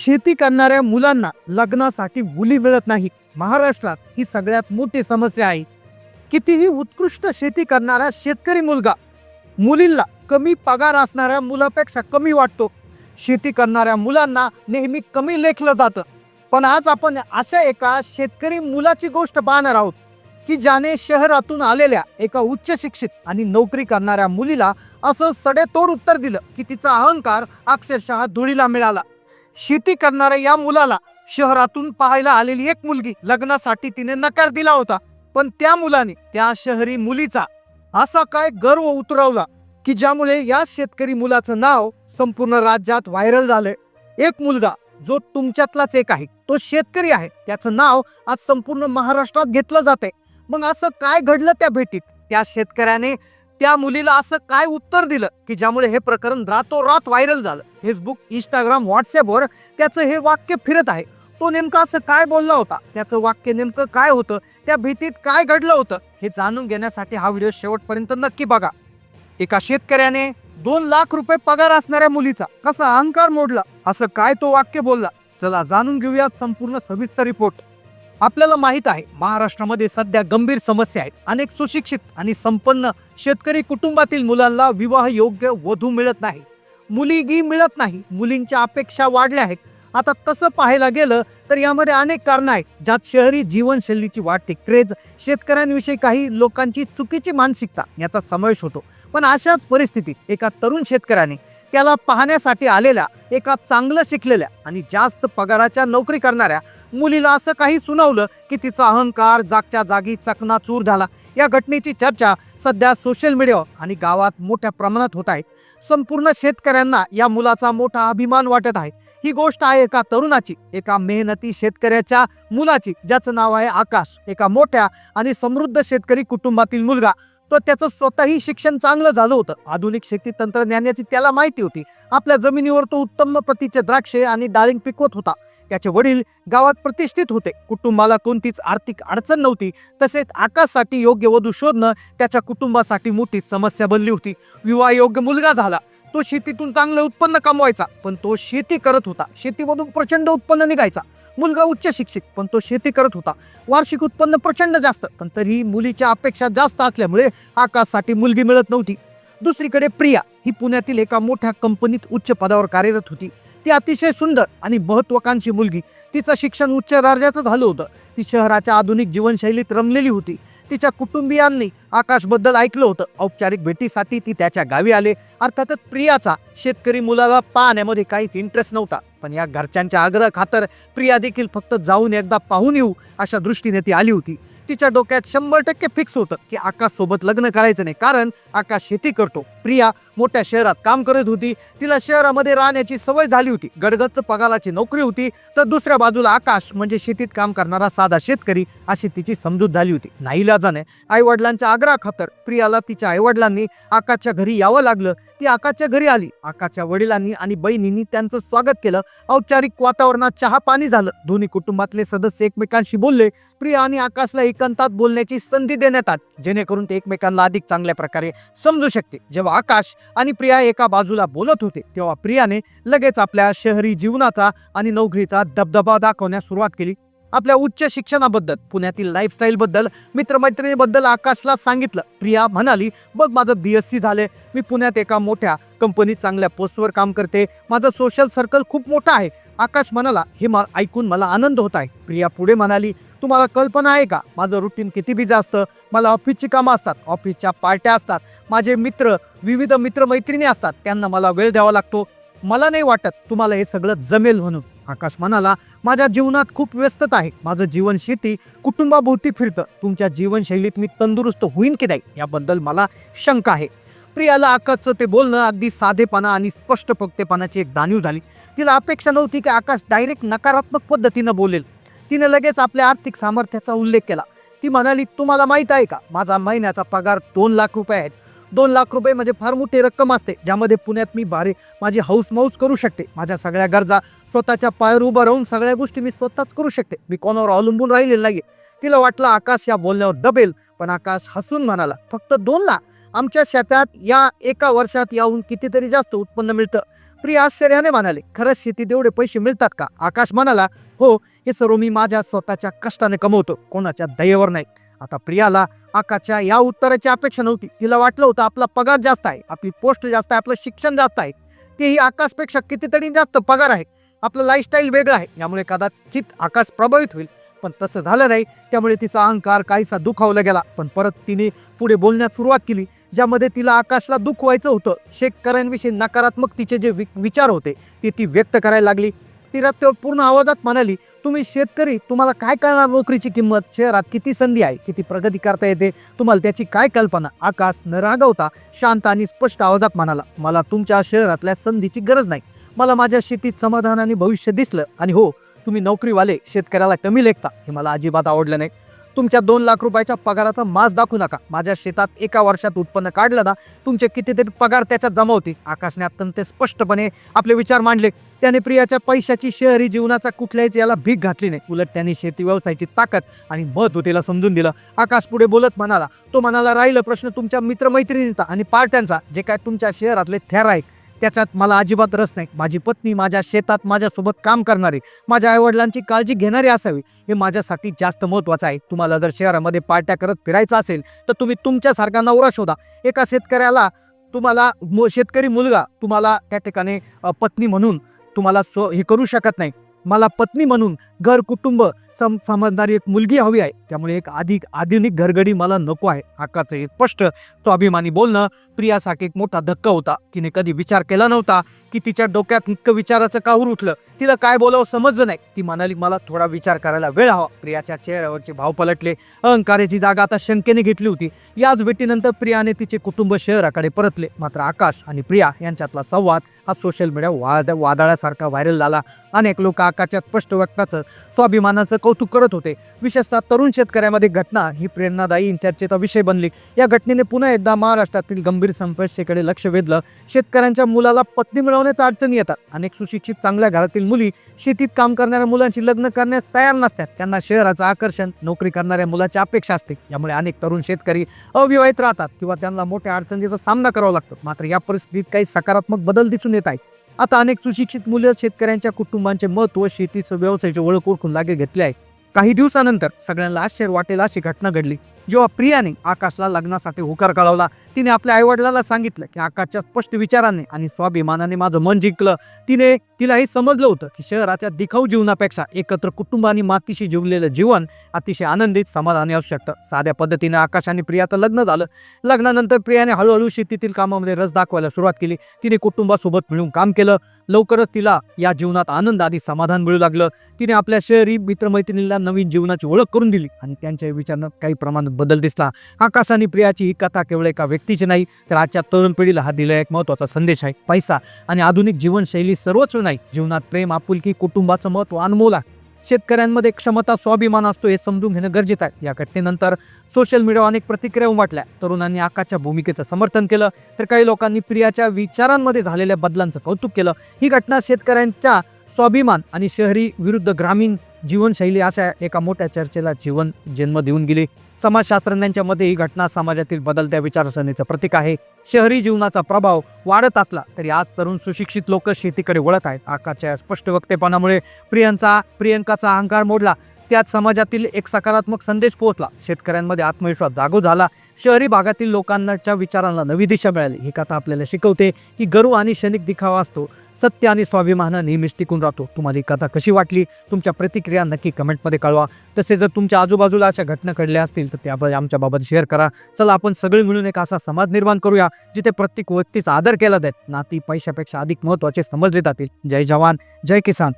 शेती करणाऱ्या मुलांना लग्नासाठी मुली मिळत नाही. महाराष्ट्रात ही सगळ्यात मोठी समस्या आहे. कितीही उत्कृष्ट शेती करणारा शेतकरी मुलगा मुलींना कमी पगार असणाऱ्या मुलापेक्षा कमी वाटतो. शेती करणाऱ्या मुलांना नेहमी कमी लेखलं जातं. पण आज आपण अशा एका शेतकरी मुलाची गोष्ट पाहणार आहोत की ज्याने शहरातून आलेल्या एका उच्च शिक्षित आणि नोकरी करणाऱ्या मुलीला असं सडेतोड उत्तर दिलं की तिचा अहंकार अक्षरशः धुळीला मिळाला. शेती करणाऱ्या या मुलाला शहरातून पाहायला आलेली एक मुलगी लग्नासाठी तिने नकार दिला होता. पण त्या मुलाने त्या शहरी मुलीचा असा काय गर्व उतरवला की ज्यामुळे या शेतकरी मुलाचं नाव संपूर्ण राज्यात व्हायरल झालंय. एक मुलगा जो तुमच्यातलाच एक आहे तो शेतकरी आहे त्याचं नाव आज संपूर्ण महाराष्ट्रात घेतलं जाते मग असं काय घडलं त्या भेटीत? त्या शेतकऱ्याने त्या मुलीला असं काय उत्तर दिलं की ज्यामुळे हे प्रकरण रातोरात व्हायरल झालं? फेसबुक इंस्टाग्राम व्हॉट्सअपवर त्याचं हे वाक्य फिरत आहे. तो नेमकं असं काय बोलला होता? त्याचं वाक्य नेमकं काय होतं? त्या भीतीत काय घडलं होतं? हे जाणून घेण्यासाठी हा व्हिडिओ शेवटपर्यंत नक्की बघा. एका शेतकऱ्याने दोन लाख रुपये पगार असणाऱ्या मुलीचा कसा अहंकार मोडला? असं काय तो वाक्य बोलला? चला जाणून घेऊयात संपूर्ण सविस्तर रिपोर्ट आपल्याला माहीत आहे महाराष्ट्रामध्ये सध्या गंभीर समस्या आहेत. अनेक सुशिक्षित आणि संपन्न शेतकरी कुटुंबातील मुलांना विवाह योग्य वधू मिळत नाही. मुलीगी मिळत नाही. मुलींच्या अपेक्षा वाढल्या आहेत. आता तसं पाहायला गेलं तर यामध्ये अनेक कारणं आहेत. ज्यात शहरी जीवनशैलीची वाढते क्रेज शेतकऱ्यांविषयी काही लोकांची चुकीची मानसिकता याचा समावेश होतो. पण अशाच परिस्थितीत एका तरुण शेतकऱ्याने त्याला पाहण्यासाठी आलेल्या एका चांगलं शिकलेल्या आणि जास्त पगाराच्या नोकरी करणाऱ्या मुलीला असं काही सुनावलं की तिचा अहंकार जागच्या जागी चकनाचूर झाला. या घटनेची चर्चा सध्या सोशल मीडियावर आणि गावात मोठ्या प्रमाणात होत आहे. संपूर्ण शेतकऱ्यांना या मुलाचा मोठा अभिमान वाटत आहे. ही गोष्ट आहे एका तरुणाची एका मेहनती शेतकऱ्याच्या मुलाची ज्याचं नाव आहे आकाश. एका मोठ्या आणि समृद्ध शेतकरी कुटुंबातील मुलगा. तो त्याचं स्वतःही शिक्षण चांगलं झालं होतं. आधुनिक शेती तंत्रज्ञानाची त्याला माहिती होती. आपल्या जमिनीवर तो उत्तम प्रतीचे द्राक्षे आणि डाळिंब पिकवत होता. त्याचे वडील गावात प्रतिष्ठित होते. कुटुंबाला कोणतीच आर्थिक अडचण नव्हती. तसेच आकाशसाठी योग्य वधू शोधणं त्याच्या कुटुंबासाठी मोठी समस्या बनली होती. विवाह योग्य मुलगा झाला. तो शेतीतून चांगलं उत्पन्न कमवायचा पण तो शेती करत होता. शेतीमधून प्रचंड उत्पन्न निघायचा. मुलगा उच्च शिक्षित पण तो शेती करत होता. वार्षिक उत्पन्न प्रचंड जास्त पण तरीही मुलीच्या अपेक्षा जास्त असल्यामुळे आकाशसाठी मुलगी मिळत नव्हती. दुसरीकडे प्रिया ही पुण्यातील एका मोठ्या कंपनीत उच्च पदावर कार्यरत होती. ती अतिशय सुंदर आणि महत्वाकांक्षी मुलगी. तिचं शिक्षण उच्च दर्जाचं झालं होतं. ती शहराच्या आधुनिक जीवनशैलीत रमलेली होती. तिच्या कुटुंबियांनी आकाशबद्दल ऐकलं होतं. औपचारिक भेटीसाठी ती त्याच्या गावी आले. अर्थातच प्रियाचा शेतकरी मुलाला पाहण्यामध्ये काहीच इंटरेस्ट नव्हता. पण या घरच्यांच्या आग्रह खातर प्रिया देखील फक्त जाऊन एकदा पाहून येऊ अशा दृष्टीने ती आली होती. तिच्या डोक्यात शंभर टक्के फिक्स होतं की आकाश सोबत लग्न करायचं नाही. कारण आकाश शेती करतो. प्रिया मोठ्या शहरात काम करत होती. तिला शहरामध्ये राहण्याची सवय झाली होती. गडगच्च पगाराची नोकरी होती. तर दुसऱ्या बाजूला आकाश म्हणजे शेतीत काम करणारा साधा शेतकरी अशी तिची समजूत झाली होती. नाईलाजाने आई वडिलांच्या आग्रहा खातर प्रियाला तिच्या आईवडिलांनी आकाशच्या घरी यावं लागलं. ती आकाशच्या घरी आली. आकाशच्या वडिलांनी आणि बहिणींनी त्यांचं स्वागत केलं. औपचारिक वातावरणात चहा पाणी झालं. दोन्ही कुटुंबातले सदस्य एकमेकांशी बोलले. प्रिया आणि आकाशला एकांतात बोलण्याची संधी देण्यात आली. जेणेकरून ते एकमेकांना अधिक चांगल्या प्रकारे समजू शकते. जेव्हा आकाश आणि प्रिया एका बाजूला बोलत होते तेव्हा प्रियाने लगेच आपल्या शहरी जीवनाचा आणि नोकरीचा दबदबा दाखवण्यास सुरुवात केली. आपल्या उच्च शिक्षणाबद्दल पुण्यातील लाईफस्टाईलबद्दल मित्रमैत्रिणीबद्दल आकाशला सांगितलं. प्रिया म्हणाली बघ माझं बी एस सी झाले मी पुण्यात एका मोठ्या कंपनीत चांगल्या पोस्टवर काम करते. माझं सोशल सर्कल खूप मोठं आहे. आकाश म्हणाला हे मा ऐकून मला आनंद होत आहे. प्रिया पुढे म्हणाली तुम्हाला कल्पना आहे का? माझं रुटीन किती बिझी असतं? मला ऑफिसची कामं असतात. ऑफिसच्या पार्ट्या असतात. माझे मित्र विविध मित्रमैत्रिणी असतात. त्यांना मला वेळ द्यावा लागतो. मला नाही वाटत तुम्हाला हे सगळं जमेल म्हणून. आकाश म्हणाला माझ्या जीवनात खूप व्यस्तता आहे. माझं जीवन शेती कुटुंबाभोवती फिरतं. तुमच्या जीवनशैलीत मी तंदुरुस्त होईन की नाही याबद्दल मला शंका आहे. प्रियाला आकाशचं ते बोलणं अगदी साधेपणा आणि स्पष्ट पक्तेपणाची एक जाणीव झाली. तिला अपेक्षा नव्हती की आकाश डायरेक्ट नकारात्मक पद्धतीनं बोलेल. तिने लगेच आपल्या आर्थिक सामर्थ्याचा उल्लेख केला. ती म्हणाली तुम्हाला माहीत आहे का? माझा महिन्याचा पगार दोन लाख रुपये आहेत दोन लाख रुपये म्हणजे फार मोठी रक्कम असते ज्यामध्ये पुण्यात मी बारे माझी हौसमौस करू शकते. माझ्या सगळ्या गरजा स्वतःच्या पायावर उभं राहून सगळ्या गोष्टी मी स्वतःच करू शकते. मी कोणावर अवलंबून राहिलेलं नाही तिला वाटलं आकाश या बोलण्यावर दबेल पण आकाश हसून म्हणाला फक्त दोन लाख? आमच्या शेतात या एका वर्षात याहून कितीतरी जास्त उत्पन्न मिळतं. प्रिया आश्चर्याने म्हणाले खरंच शेतीत एवढे पैसे मिळतात का? आकाश म्हणाला हो हे सर्व मी माझ्या स्वतःच्या कष्टाने कमवतो. कोणाच्या दयेवर नाही. आता प्रियाला आकाशच्या या उत्तराची अपेक्षा नव्हती. तिला वाटलं होतं आपला पगार जास्त आहे आपली पोस्ट जास्त आहे आपलं शिक्षण जास्त आहे. तेही आकाशपेक्षा कितीतरी जास्त पगार आहे. आपलं लाईफस्टाईल वेगळं आहे. यामुळे कदाचित आकाश प्रभावित होईल. पण तसं झालं नाही. त्यामुळे तिचा अहंकार काहीसा दुखावला गेला. पण परत तिने पुढे बोलण्यास सुरुवात केली ज्यामध्ये तिला आकाशला दुःख व्हायचं होतं. शेतकऱ्यांविषयी नकारात्मक तिचे जे वि- विचार होते ते ती व्यक्त करायला लागली. ती रत्ते पूर्ण आवाजात म्हणाली तुम्ही शेतकरी तुम्हाला काय कळणार नोकरीची किंमत? शहरात किती संधी आहे? किती प्रगती करता येते? तुम्हाला त्याची काय कल्पना? आकाश न रागवता शांत आणि स्पष्ट आवाजात म्हणाला मला तुमच्या शहरातल्या संधीची गरज नाही. मला माझ्या शेतीत समाधान आणि भविष्य दिसलं. आणि हो तुम्ही नोकरीवाले शेतकऱ्याला कमी लेखता. हे मला अजिबात आवडलं नाही. तुमच्या दोन लाख रुपयाच्या पगाराचा मास दाखवू नका. माझ्या शेतात एका वर्षात उत्पन्न काढलं ना तुमचे कितीतरी पगार त्याच्यात जमा होते. आकाशने अत्यंत स्पष्टपणे आपले विचार मांडले. त्याने प्रियाच्या पैशाची शहरी जीवनाचा कुठल्याच याला भीक घातली नाही. उलट त्यांनी शेती व्यवसायाची ताकद आणि महत्त्व तिला समजून दिलं. आकाश पुढे बोलत म्हणाला तो म्हणाला राहिलं प्रश्न तुमच्या मित्रमैत्रिणींचा आणि पार्ट्यांचा जे काय तुमच्या शहरातले थेर आहेत त्याच्यात मला अजिबात रस नाही. माझी पत्नी माझ्या शेतात माझ्यासोबत काम करणारी माझ्या आईवडिलांची काळजी घेणारी असावी. हे माझ्यासाठी जास्त महत्त्वाचं आहे. तुम्हाला जर शहरामध्ये पार्ट्या करत फिरायचं असेल तर तुम्ही तुमच्यासारखा नवरा शोधा. एका शेतकऱ्याला तुम्हाला मु- शेतकरी मुलगा तुम्हाला त्या ठिकाणी पत्नी म्हणून तुम्हाला सो हे करू शकत नाही. मला पत्नी म्हणून घर कुटुंब सम समजणारी एक मुलगी हवी आहे. त्यामुळे एक अधिक आधुनिक घरगडी मला नको आहे हक्काचं हे स्पष्ट. स्वाभिमानी बोलणं प्रियासाठी एक मोठा धक्का होता. तिने कधी विचार केला नव्हता. की तिच्या डोक्यात इतकं विचाराचं काहूर उठलं? तिला काय बोलावं समजलं नाही. ती म्हणाली मला थोडा विचार करायला वेळ हवा. प्रियाच्या चेहऱ्यावरचे भाव पलटले. अहंकाराची जागा आता शंकेने घेतली होती. याच भेटीनंतर प्रियाने तिचे कुटुंब शहराकडे परतले. मात्र आकाश आणि प्रिया यांच्यातला संवाद हा सोशल मीडिया वाद वादळासारखा व्हायरल झाला. अनेक लोक आकाशात स्पष्ट व्यक्ताचं स्वाभिमानाचं कौतुक करत होते. विशेषतः तरुण शेतकऱ्यामध्ये घटना ही प्रेरणादायी चर्चेचा विषय बनली. या घटनेने पुन्हा एकदा महाराष्ट्रातील गंभीर समस्येकडे लक्ष वेधलं. शेतकऱ्यांच्या मुलाला पत्नी मिळवण्यात अडचणी येतात. अनेक सुशिक्षित चांगल्या घरातील मुली शेतीत काम करणाऱ्या मुलांशी लग्न करण्यास तयार नसतात. त्यांना शहराचं आकर्षण नोकरी करणाऱ्या मुलाची अपेक्षा असते. यामुळे अनेक तरुण शेतकरी अविवाहित राहतात किंवा त्यांना मोठ्या अडचणीचा सामना करावा लागतो. मात्र या परिस्थितीत काही सकारात्मक बदल दिसून येत आहेत. आता अनेक सुशिक्षित मुलं शेतकऱ्यांच्या कुटुंबांचे महत्त्व शेतीचं व्यवसायाची ओळख ओळखून लागे घेतले आहे. काही दिवसानंतर सगळ्यांना आश्चर्य वाटेल अशी घटना घडली. जेव्हा प्रियाने आकाशला लग्नासाठी होकार कळवला तिने आपल्या आईवडिलाला सांगितलं की आकाशच्या स्पष्ट विचाराने आणि स्वाभिमानाने माझं मन जिंकलं. तिने तिला हे समजलं होतं की शहराच्या दिखाऊ जीवनापेक्षा एकत्र कुटुंब आणि मातीशी जिवलेलं जीवन अतिशय आनंदित समाधानी असू शकतं. साध्या पद्धतीने आकाश आणि प्रियाचं लग्न झालं. लग्नानंतर प्रियाने हळूहळू शेतीतील कामामध्ये रस दाखवायला सुरुवात केली. तिने कुटुंबासोबत मिळून काम केलं. लवकरच तिला या जीवनात आनंद आधी समाधान मिळू लागलं. तिने आपल्या शहरी मित्रमैत्रिणीला नवीन जीवनाची ओळख करून दिली आणि त्यांच्या विचारानं काही प्रमाणात बदल दिसला. आकाश आणि प्रियाची ही कथा केवळ एका व्यक्तीची नाही तर आजच्या तरुण पिढीला हा दिला एक महत्त्वाचा संदेश आहे. पैसा आणि आधुनिक जीवनशैली सर्वच नाही जीवनात प्रेम आपुलकी कुटुंबाचं महत्त्व अनमोल आहे. शेतकऱ्यांमध्ये क्षमता स्वाभिमान असतो हे समजून घेणं गरजेचं आहे. या घटनेनंतर सोशल मीडियावर अनेक प्रतिक्रिया उमटल्या. तरुणांनी आकाशच्या भूमिकेचं समर्थन केलं तर काही लोकांनी प्रियाच्या विचारांमध्ये झालेल्या बदलांचं कौतुक केलं. ही घटना शेतकऱ्यांच्या स्वाभिमान आणि शहरी विरुद्ध ग्रामीण जीवनशैली अशा एका मोठ्या चर्चेला जीवन जन्म देऊन गेली. समाजशास्त्रज्ञांच्या मते ही घटना समाजातील बदलत्या विचारसरणीचं प्रतीक आहे. शहरी जीवनाचा प्रभाव वाढत असला तरी आज तरुण सुशिक्षित लोक शेतीकडे वळत आहेत. आकाशच्या स्पष्ट वक्तेपणामुळे प्रियांचा प्रियंकाचा अहंकार मोडला. त्यात समाजातील एक सकारात्मक संदेश पोहोचला. शेतकऱ्यांमध्ये आत्मविश्वास जागो झाला. शहरी भागातील लोकांच्या विचारांना नवी दिशा मिळाली. ही कथा आपल्याला शिकवते की गर्व आणि क्षणिक दिखावा असतो. सत्य आणि स्वाभिमान नेहमीच टिकून राहतो. तुम्हाला ही कथा कशी वाटली? तुमच्या प्रतिक्रिया नक्की कमेंटमध्ये कळवा. तसे जर तुमच्या आजूबाजूला अशा घटना घडल्या असतील तर त्या आमच्याबाबत शेअर करा. चला आपण सगळे मिळून एक असा समाज निर्माण करूया. जिथे प्रत्येक व्यक्तीचा आदर केला जाईल. नाती पैशापेक्षा अधिक महत्त्वाचे समजले जातील. जय जवान जय किसान.